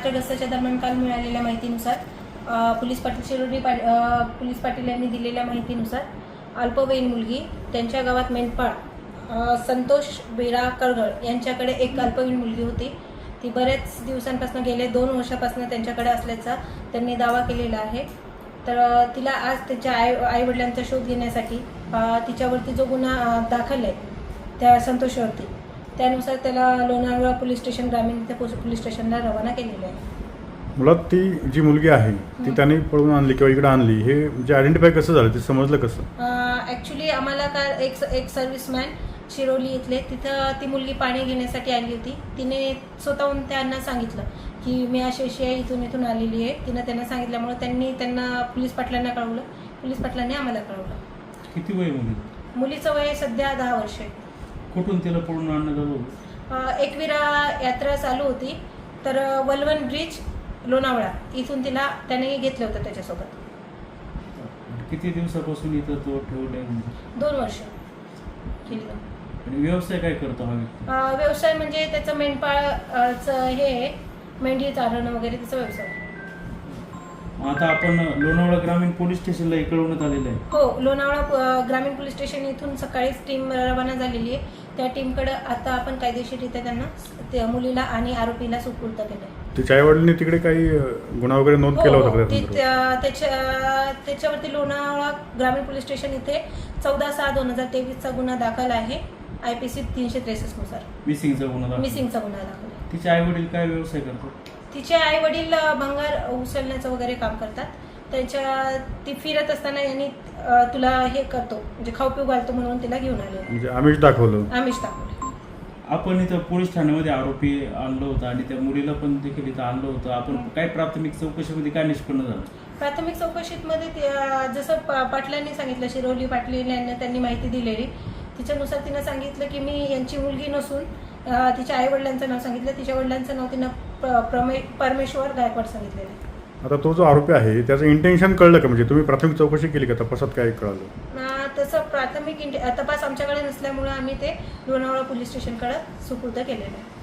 रात्री गस्ताच्या दरम्यान काल मिळालेल्या माहितीनुसार पोलीस पाटील शिरोडी पोलीस पाटील यांनी दिलेल्या माहितीनुसार अल्पवयीन मुलगी त्यांच्या गावात मेंढपाळ संतोष बेरा करगळ यांच्याकडे एक अल्पवयीन मुलगी होती. ती बऱ्याच दिवसांपासून गेले दोन वर्षापासून त्यांच्याकडे असल्याचा त्यांनी दावा केलेला आहे. तर तिला आज त्याच्या आई आईवडिलांचा शोध घेण्यासाठी तिच्यावरती जो गुन्हा दाखल आहे त्या संतोषवरती. त्यानुसार त्याला लोणावळा पोलीस स्टेशन ग्रामीण पोस- पोलीस स्टेशनला रवाना केलेलं आहे. मुळात ती जी मुलगी आहे ती हं. त्याने पळून आणली किंवा इकडे आणली हे म्हणजे आयडेंटिफाय कसं झालं ते समजलं कसं? ॲक्च्युली आम्हाला का एक एक सर्व्हिसमॅन शिरोली इथले तिथं ती मुलगी पाणी घेण्यासाठी आली होती. तिने स्वतःहून त्यांना सांगितलं की मी अशी अशी आहे इथून इथून आलेली आहे. तिनं त्यांना सांगितल्यामुळे त्यांनी त्यांना पोलीस पाटलांना कळवलं. पोलीस पाटलांनी आम्हाला कळवलं. किती वय मुली मुलीचं वय सध्या दहा वर्ष आहे. कुठून तिला पळून? अ, एकविरा यात्रा चालू होती तर अ, वलवण ब्रिज लोणावळा इथून तिला त्याने घेतलं होतं त्याच्यासोबत किती दिवसापासून इथं तो ठेवले दोन वर्ष केली. आणि व्यवसाय काय करतो हा व्यक्ती अ, व्यवसाय म्हणजे त्याचं मेंढपाळचं हे आहे, मेंढी चारणं वगैरे त्याचा व्यवसाय. आता आपण लोणावळा ग्रामीण पोलीस स्टेशनला हे कळवण्यात आलेलं आहे. हो लोणावळा ग्रामीण पोलीस स्टेशन इथून सकाळीच टीम रवाना झालेली आहे. त्या टीमकडे आता आपण कायदेशीररित्या त्यांना त्या मुलीला आणि आरोपीला सुपूर्द केलं. तिच्या आईवडिलांनी तिकडे काही अं, गुन्हा वगैरे नोंद केला हो होता हो का ती-? त्या- त्याच्या त्याच्यावरती लोणावळा ग्रामीण पोलीस स्टेशन इथे चौदा सहा दोन हजार तेवीसचा गुन्हा दाखल आहे. आय पी सी तीनशे त्रेसष्टनुसार मिसिंगचा गुन्हा दाखल. मिसिंगचा गुन्हा दाखल आहे. तिचे आई वडील काय व्यवसाय करतात? तिचे आई वडील भंगार उचलण्याचं वगैरे काम करतात. त्यांच्या ती फिरत असताना यांनी तुला हे करतो म्हणजे खाऊ पिऊ घालतो म्हणून तिला घेऊन आले. म्हणजे आम्हीच दाखवलं. आमिष दाखवले. आपण इथं पोलीस ठाण्यामध्ये आरोपी आणलं होतं आणि त्या मुलीला पण देखील इथं आणलं होतं. आपण काय प्राथमिक चौकशीमध्ये काय निष्पन्न झालं? प्राथमिक चौकशीमध्ये ते, अ, जसं पाटलांनी सांगितलं शिरोली पाटील यांनी त्यांनी माहिती दिलेली. तिच्यानुसार तिनं सांगितलं की मी यांची मुलगी नसून तिच्या आई वडिलांचं नाव सांगितलं. तिच्या वडिलांचं नाव तिनं प्रमे परमेश्वर गायकवाड सांगितलेलं आहे. आता तो जो आरोपी आहे त्याचं इंटेन्शन कळलं का? म्हणजे तुम्ही प्राथमिक चौकशी केली का? तपासात काय कळालं? अ, तसं प्राथमिक इंट- तपास आमच्याकडे नसल्यामुळं आम्ही ते लोणावळा पोलीस स्टेशनकडे सुपूर्द केलेलं आहे.